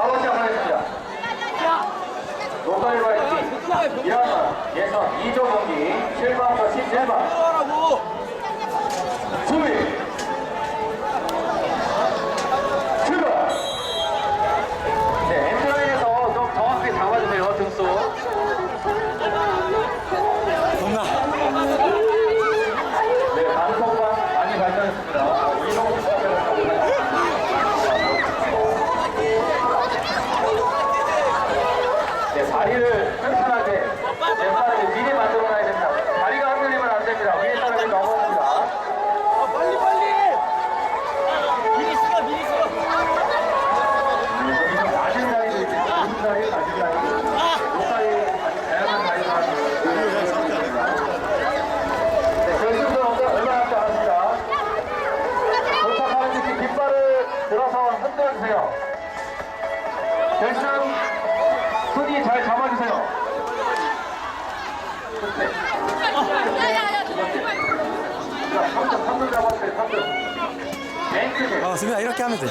바로 시작하겠습니다. 노가리 바이킹 미얀마 예선 2조 경기 7번부터 17번 하라고. 준비 출발 네 엔드라인에서 좀 정확하게 잡아주세요 등수 네 단속반 많이 발전했습니다 이동훈 네, 다리를 튼튼하게 네, 빠르게 미리 만들어 놔야 됩니다. 다리가 흔들리면 안 됩니다. 위에 사람이 넘어옵니다. 아, 빨리 빨리. 미리 쓰라 미리 쓰라. 여기서 낮은 다리도 있고 높은 다리, 낮은 다리, 높다리, 다양한 다리가 있습니다. 네, 결승선 얼마 남지 않았습니다. 도착하는 즉시 깃발을 들어서 흔들어주세요. 결승 순위 잘 잡아주세요. 네. 자, 3점, 3점 잡았어요, 3점. 멘트제. 어, 수민아 이렇게 하면 돼.